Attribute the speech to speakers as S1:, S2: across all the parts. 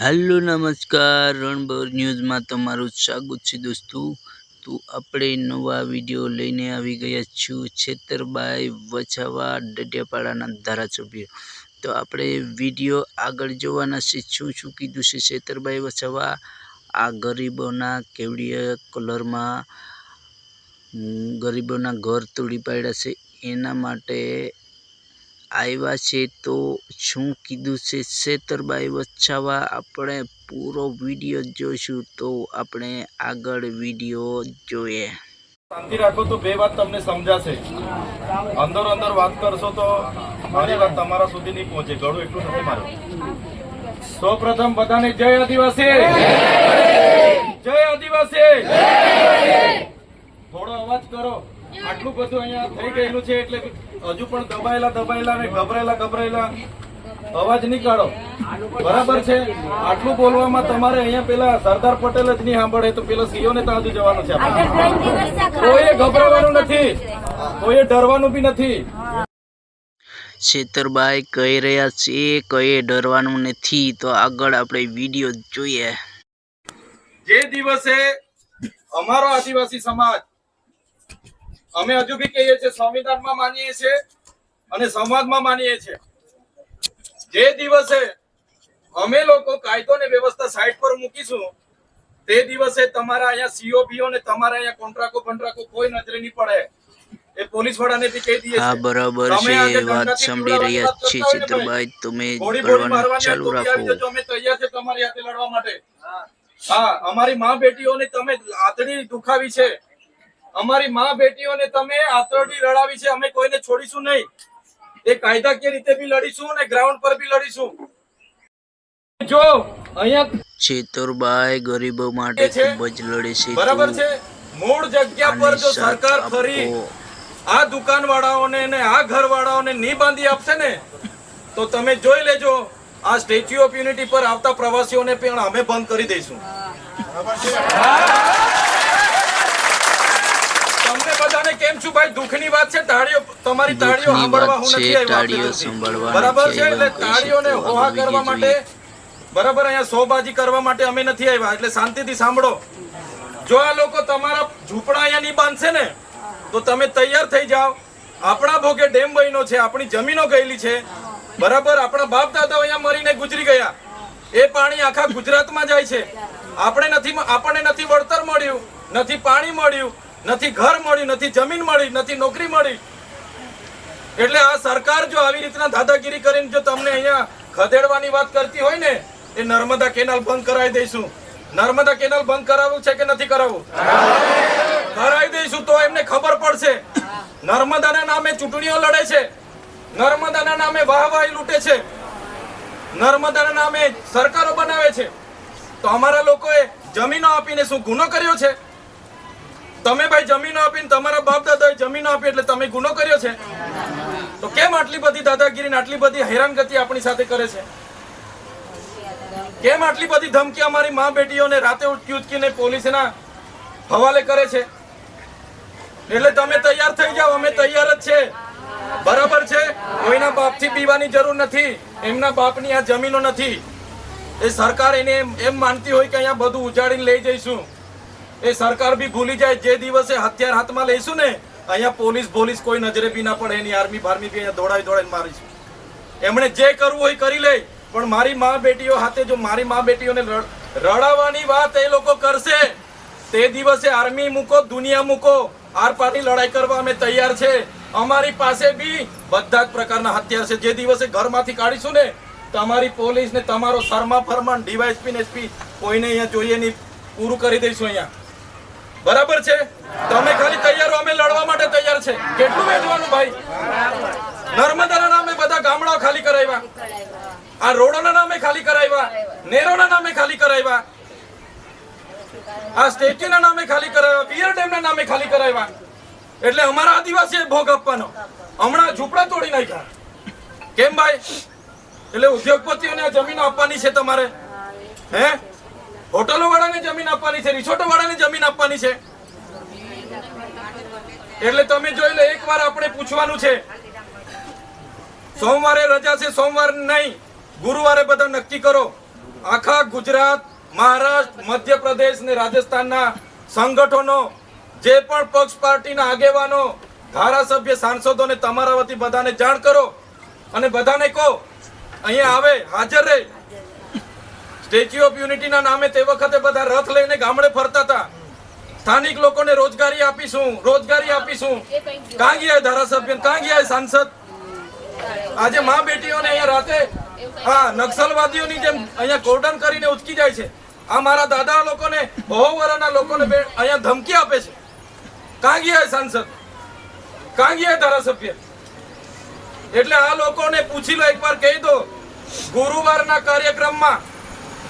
S1: Hello, નમસ્કાર. રણબોર ન્યૂઝમાં તમારું સ્વાગત છે દોસ્તો. તો આપણે નવા વીડિયો લઈને આવી ગયા છું છેતરબાઈ વછાવા ડડિયાપાડાના ધારાસભ્ય. તો આપણે વીડિયો આગળ જોવાના છે. શું શું કીધું છે છેતરબાઈ વછાવા આ ગરીબોના કેવડિયા કલરમાં ગરીબોના ઘર તોડી પાડ્યા છે. એના માટે આવ્યા છે તો શું કીધું છે? છેતરબાઈ વચ્છાવા, આપણે પૂરો વીડિયો જોઈશું તો આપણે આગળ વીડિયો જોઈએ.
S2: શાંતિ રાખો તો બે વાત તમને સમજાશે. અંદર અંદર વાત કરશો તો મારી વાત તમારા સુધી નહીં પહોંચે. ગળું એટલું નથી મારું. સૌ પ્રથમ બધાને જય આદિવાસી! જય આદિવાસી! થોડો અવાજ કરો. આટલું બધું અહીંયા થઈ ગયેલું છે એટલે હજુ પણ દબાયેલા દબાયેલા ને ગભરાયેલા ગભરાયેલા અવાજ નીકાળો બરાબર છે? આટલું બોલવામાં તમારે અહીંયા પેલા સરદાર પટેલ જ નહીં સાંભળે તો પેલા સીઓ ને તાજુ જવાનું છે. કોઈએ ગભરાવાનું નથી કોઈએ ડરવાનું બી નથી.
S1: છેતરબાઈ કહી રહ્યા છે કઈ ડરવાનું નથી. તો આગળ આપણે વીડિયો જોઈએ.
S2: જે દિવસે અમારો આદિવાસી સમાજ અમે હજુ બી કહીએ છીએ સંવિધાનમાં માનીએ છીએ અને સંવાદમાં માનીએ છીએ. જે દિવસે અમે લોકો કાયદો ને વ્યવસ્થા સાઈડ પર મૂકીશું તે દિવસે તમારા અહીંયા સીઓ બીઓ ને તમારા અહીંયા કોન્ટ્રાકો કોન્ટ્રાકો કોઈ નજરે નહીં પડે. એ પોલીસ વાળાને બી કહી દઈએ
S1: હા
S2: છીએ.
S1: બરાબર
S2: તમે
S1: છે વાત સાંભળી રહ્યા છે
S2: વાત ને
S1: તમે
S2: ગોળી ગોળી
S1: ચાલુ
S2: હોય તો બી આવી
S1: રાખો.
S2: અમે તૈયાર છે તમારી હાથે લડવા માટે. હા અમારી મા બેટીઓને તમે આતડી દુખાવી છે. અમારી મા બેટીઓને તમે આતરડી રડાવી છે અમે કોઈને છોડીશું નહીં. એ કાયદાકીય રીતે બી લડીશું અને ગ્રાઉન્ડ પર બી લડીશું. જો અહીંયા
S1: છેતરબાઈ ગરીબો માટે
S2: છે.
S1: ખૂબ જ લડે છે
S2: બરાબર છે? મૂળ જગ્યા પર જો સરકાર ફરી આ દુકાન વાળાઓને આ ઘરવાળાઓને ની નહીં બાંધી આપશે ને તો તમે જોઈ લેજો આ સ્ટેચ્યુ ઓફ યુનિટી પર આવતા પ્રવાસીઓને પણ અમે બંધ કરી દઈશું. તમને બધાને કેમ છું ભાઈ? દુઃખની વાત છે તાળીઓ તમારી તાળીઓ સાંભળવા હું નથી આવ્યો બરાબર છે? એટલે તાળીઓને હોહા કરવા માટે બરાબર અહીંયા સોબાજી કરવા માટે અમે નથી આવ્યા એટલે શાંતિથી સાંભળો. જો આ લોકો તમારા ઝૂંપડા અહીંયા નહીં બાંધશે ને તો તમે તૈયાર થઈ જાઓ. આપણા ભોગે ડેમ બન્યો છે આપણી જમીનો ગયેલી છે. બરાબર આપણા બાપ દાદાઓ અહીંયા મરીને ગુજરી ગયા. એ પાણી આખા ગુજરાતમાં જાય છે. આપણે નથી આપણને નથી વળતર મળ્યું નથી પાણી મળ્યું. નથી ઘર મળ્યું નથી જમીન મળી, નથી નોકરી મળી. એટલે આ સરકાર જો આવી રીતના દાદાગીરી કરીને જો તમને અહીંયા ખદેડવાની વાત કરતી હોય ને, એ નર્મદા કેનાલ બંધ કરાવી દઈશું. નર્મદા કેનાલ બંધ કરાવવું છે કે નથી કરાવવું? કરાવી દઈશું તો એમને ખબર પડશે. નર્મદાના નામે ચૂંટણીઓ લડે છે. નર્મદાના નામે વાહવાહી લૂંટે છે. નર્મદાના નામે સરકારો બનાવે છે. તો અમારા લોકોએ જમીનો આપીને શું ગુનો કર્યો છે? તમે ભાઈ જમીનો આપીને તમારા બાપ દાદાએ જમીનો આપી એટલે તમે ગુનો કર્યો છે? તો કેમ આટલી બધી દાદાગીરી આટલી બધી હેરાનગતિ આપણી સાથે કરે છે? કેમ આટલી બધી ધમકી અમારી મા બેટીઓને રાતે ઉચકી ઉચકીને પોલીસના હવાલે કરે છે? એટલે તમે તૈયાર થઈ જાઓ, અમે તૈયાર જ છે. બરાબર છે? કોઈના બાપથી પીવાની જરૂર નથી, એમના બાપની આ જમીનો નથી. એ સરકાર એને એમ માનતી હોય કે અહીંયા બધું ઉજાડીને લઈ જઈશું. એ સરકાર બી ભૂલી જાય જે દિવસે હથિયાર હાથમાં લઈશું ને, અહીંયા પોલીસ પોલીસ કોઈ નજરે બી ના પડે, એની આર્મી ફાર્મી બી અહીંયા દોડાવી દોડાવીને મારીશું. એમણે જે કરવું હોય કરી લે, પણ મારી મા બેટીઓ હાથે જો મારી મા બેટીઓને રડાવવાની વાત એ લોકો કરશે. તે દિવસે આર્મી મૂકો, દુનિયા મૂકો આર પારની લડાઈ કરવા અમે તૈયાર છે. અમારી પાસે બી બધા જ પ્રકારના હથિયાર છે. જે દિવસે ઘરમાંથી કાઢીશું ને, તમારી પોલીસ ને તમારો શર્મા ફરમાન ડીવાયસપી ને એસપી કોઈને અહીંયા જોઈએ નહીં. પૂરું કરી દઈશું અહીંયા. બરાબર છે? તમે ખાલી તૈયાર, અમે લડવા માટે તૈયાર છે. કેટલું વેચવાનું ભાઈ? નર્મદાના નામે બધા ગામડાઓ ખાલી કરાવ્યા. આ રોડોના નામે ખાલી કરાવ્યા. નેરોના નામે ખાલી કરાવ્યા. આ સ્ટેચ્યુના નામે ખાલી કરાવ્યા. પિયર ડેમના નામે ખાલી કરાવ્યા. એટલે અમારા આદિવાસીએ ભોગ આપવાનો. હમણાં ઝૂંપડા તોડી નાખ્યા. કેમ ભાઈ? એટલે ઉદ્યોગપતિઓને આ જમીન આપવાની છે તમારે. હે? હોટલો વાળાને જમીન આપવાની છે રિસોર્ટો વાળાને જમીન આપવાની છે. એટલે તમે જોઈ લો, એકવાર આપણે પૂછવાનું છે, સોમવારે રજા છે, સોમવાર નહીં, ગુરુવારે બધા નક્કી કરો. આખા ગુજરાત, મહારાષ્ટ્ર, મધ્યપ્રદેશ ને રાજસ્થાનના સંગઠનો, જે પણ પક્ષ પાર્ટીના આગેવાનો, ધારાસભ્ય સાંસદોને તમારા વતી બધાને જાણ કરો. અને બધાને કહો, અહીંયા આવે, હાજર રહે. સ્ટેચ્યુ ઓફ યુનિટીના નામે તે વખતે બધા રથ લઈને ગામડે ફરતા હતા. સ્થાનિક લોકોને રોજગારી આપીશું રોજગારી આપીશું. કાં ગયા ધારાસભ્ય કાં ગયા સાંસદ? આજે મા બેટીઓને અહીંયા રાતે, હા, નક્સલવાદીઓની જેમ અહીંયા કોર્ડન કરીને ઉચકી જાય છે. આ મારા દાદા લોકોને, બહુ વર્ષના લોકોને અહીંયા ધમકી આપે છે. કાં ગયા સાંસદ? કાં ગયા ધારાસભ્ય? એટલે આ લોકોને પૂછી લો, એકવાર કહી દો, ગુરુવારના કાર્યક્રમમાં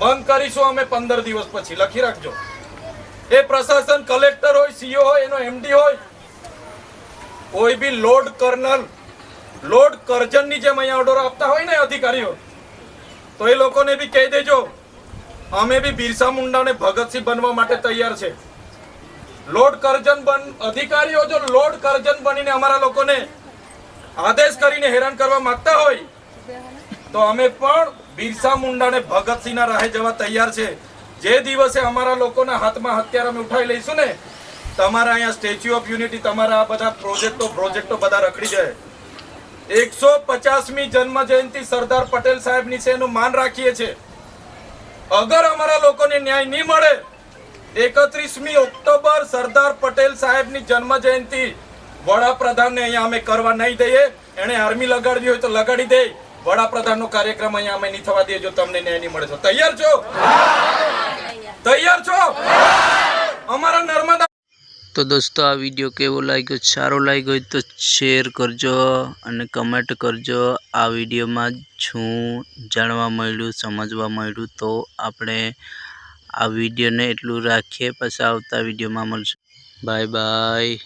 S2: બંધ કરીશું અમે પંદર દિવસ પછી. લખી રાખજો. એ પ્રશાસન કલેક્ટર હોય, સીઓ હોય, એનો એમડી હોય, કોઈ બી લોર્ડ કર્નલ, લોર્ડ કરજનની જેમ અહીંયા ઓર્ડર આપતા હોય ને અધિકારીઓ, તો એ લોકોને બી કહી દેજો, અમે બી બિરસા મુંડાને ભગતસિંહ બનવા માટે તૈયાર છે. લોર્ડ કરજન બન, અધિકારીઓ જો લોર્ડ કરજન બનીને અમારા લોકોને આદેશ કરીને હેરાન કરવા માંગતા હોય, તો અમે પણ બિરસા મુંડાને ભગતસિંહના રાહે જવા તૈયાર છે. જે દિવસે અમારા લોકોના હાથમાં હથિયાર અમે ઉઠાવી લઈશું ને, તમારા અહીંયા સ્ટેચ્યુ ઓફ યુનિટી, તમારા આ બધા પ્રોજેક્ટો પ્રોજેક્ટો બધા રખડી જાય એકસો પચાસમી જન્મ જયંતિ સરદાર પટેલ સાહેબની છે, એનું માન રાખીએ છીએ અગર અમારા લોકોને ન્યાય નહીં મળે, એકત્રીસમી ઓક્ટોબર સરદાર પટેલ સાહેબની જન્મ જયંતિ વડાપ્રધાનને અહીંયા અમે કરવા નહીં દઈએ. એને આર્મી લગાડવી હોય તો લગાડી દે. વડાપ્રધાનનો કાર્યક્રમ અહીંયા અમે નહીં થવા દઈએ જો તમને ન્યાય નહીં મળે તો. તૈયાર છો? તૈયાર છો? અમારા નર્મદા
S1: તો દોસ્તો, આ વીડિયો કેવો લાગ્યો? સારો લાગ્યો હોય તો શેર કરજો અને કમેન્ટ કરજો. આ વિડીયોમાં શું જાણવા મળ્યું, સમજવા મળ્યું, તો આપણે આ વિડીયોને એટલું રાખીએ. પછી આવતા વિડીયોમાં મળશું. Bye bye.